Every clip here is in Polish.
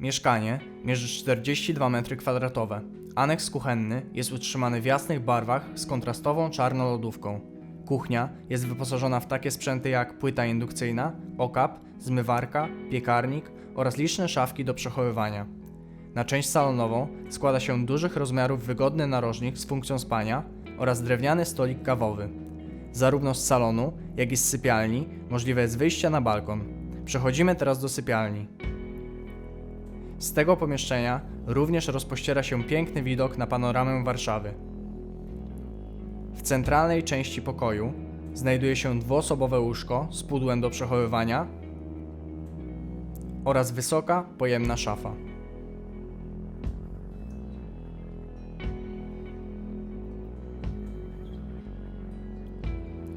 Mieszkanie mierzy 42 m2. Aneks kuchenny jest utrzymany w jasnych barwach z kontrastową czarną lodówką. Kuchnia jest wyposażona w takie sprzęty jak płyta indukcyjna, okap, zmywarka, piekarnik oraz liczne szafki do przechowywania. Na część salonową składa się dużych rozmiarów wygodny narożnik z funkcją spania oraz drewniany stolik kawowy. Zarówno z salonu, jak i z sypialni możliwe jest wyjście na balkon. Przechodzimy teraz do sypialni. Z tego pomieszczenia również rozpościera się piękny widok na panoramę Warszawy. W centralnej części pokoju znajduje się dwuosobowe łóżko z pudłem do przechowywania oraz wysoka, pojemna szafa.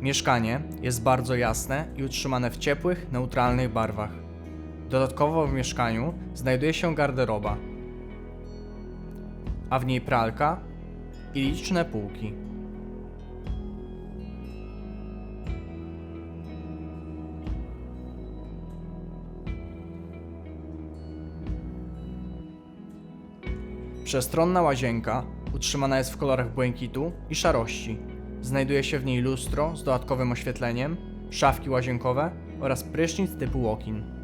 Mieszkanie jest bardzo jasne i utrzymane w ciepłych, neutralnych barwach. Dodatkowo w mieszkaniu znajduje się garderoba, a w niej pralka i liczne półki. Przestronna łazienka utrzymana jest w kolorach błękitu i szarości. Znajduje się w niej lustro z dodatkowym oświetleniem, szafki łazienkowe oraz prysznic typu walk-in.